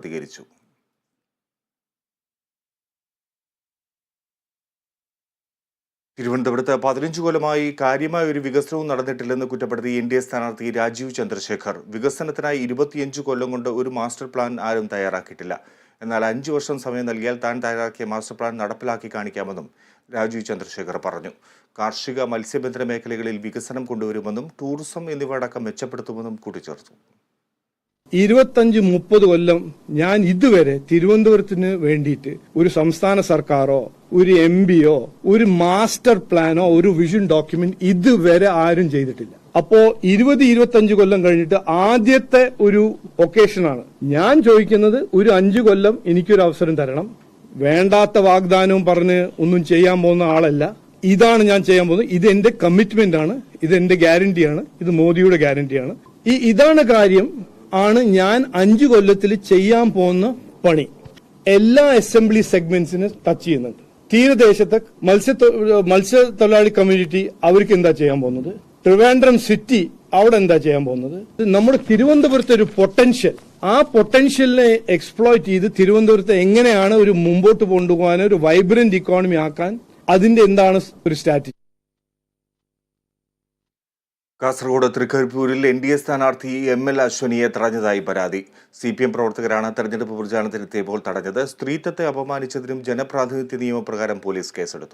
പ്രതികരിച്ചു. തിരുവനന്തപുരത്ത് പതിനഞ്ചു കൊല്ലമായി കാര്യമായ ഒരു വികസനവും നടന്നിട്ടില്ലെന്ന് കുറ്റപ്പെടുത്തി എൻ ഡി എ സ്ഥാനാർത്ഥി രാജീവ് ചന്ദ്രശേഖർ. വികസനത്തിനായി ഇരുപത്തിയഞ്ച് കൊല്ലം കൊണ്ട് ഒരു മാസ്റ്റർ പ്ലാൻ ആരും തയ്യാറാക്കിയിട്ടില്ല. എന്നാൽ അഞ്ചു വർഷം സമയം നൽകിയാൽ താൻ തയ്യാറാക്കിയ മാസ്റ്റർ പ്ലാൻ നടപ്പിലാക്കി കാണിക്കാമെന്നും രാജീവ് ചന്ദ്രശേഖർ പറഞ്ഞു. കാർഷിക മത്സ്യബന്ധന മേഖലകളിൽ വികസനം കൊണ്ടുവരുമെന്നും ടൂറിസം എന്നിവ അടക്കം മെച്ചപ്പെടുത്തുമെന്നും കൂട്ടിച്ചേർത്തു. ഇരുപത്തഞ്ച് മുപ്പത് കൊല്ലം ഞാൻ ഇതുവരെ തിരുവനന്തപുരത്തിന് വേണ്ടിയിട്ട് ഒരു സംസ്ഥാന സർക്കാരോ ഒരു എം പിയോ ഒരു മാസ്റ്റർ പ്ലാനോ ഒരു വിഷൻ ഡോക്യുമെന്റ് ഇതുവരെ ആരും ചെയ്തിട്ടില്ല. അപ്പോ ഇരുപത് ഇരുപത്തഞ്ച് കൊല്ലം കഴിഞ്ഞിട്ട് ആദ്യത്തെ ഒരു ഒക്കേഷനാണ്. ഞാൻ ചോദിക്കുന്നത് ഒരു അഞ്ചു കൊല്ലം എനിക്കൊരു അവസരം തരണം. വേണ്ടാത്ത വാഗ്ദാനവും പറഞ്ഞ് ഒന്നും ചെയ്യാൻ പോകുന്ന ആളല്ല. ഇതാണ് ഞാൻ ചെയ്യാൻ പോകുന്നത്. ഇത് എന്റെ കമ്മിറ്റ്മെന്റ് ആണ്. ഇത് എന്റെ ഗ്യാരണ്ടിയാണ് ഇത് മോദിയുടെ ഗ്യാരണ്ടിയാണ് ഈ ഇതാണ് കാര്യം ആണ് ഞാൻ അഞ്ചു കൊല്ലത്തിൽ ചെയ്യാൻ പോകുന്ന പണി. എല്ലാ അസംബ്ലി സെഗ്മെന്റ്സിന് ടച്ച് ചെയ്യുന്നുണ്ട്. തീരദേശത്തെ മത്സ്യ മത്സ്യത്തൊഴിലാളി കമ്മ്യൂണിറ്റി അവർക്ക് എന്താ ചെയ്യാൻ പോകുന്നത്? ട്രിവാൻഡ്രം സിറ്റി അവിടെ എന്താ ചെയ്യാൻ പോകുന്നത്? നമ്മുടെ തിരുവനന്തപുരത്തെ ഒരു പൊട്ടൻഷ്യൽ ആ പൊട്ടൻഷ്യലിനെ എക്സ്പ്ലോയിറ്റ് ചെയ്ത് തിരുവനന്തപുരത്തെ എങ്ങനെയാണ് ഒരു മുമ്പോട്ട് കൊണ്ടുപോകാൻ ഒരു വൈബ്രന്റ് ഇക്കോണമി ആക്കാൻ അതിന്റെ എന്താണ് ഒരു സ്ട്രാറ്റജി കാസർഗോഡ് തൃക്കരിപ്പൂരിൽ എൻ ഡി എ സ്ഥാനാർത്ഥി എം എൽ അശ്വനിയെ തടഞ്ഞതായി പരാതി. സി പി എം പ്രവർത്തകരാണ് തെരഞ്ഞെടുപ്പ് പ്രചാരണത്തിനെത്തിയപ്പോൾ തടഞ്ഞത്. സ്ത്രീത്വത്തെ അപമാനിച്ചതിനും ജനപ്രാതിനിധ്യ നിയമപ്രകാരം പോലീസ് കേസെടുത്തു.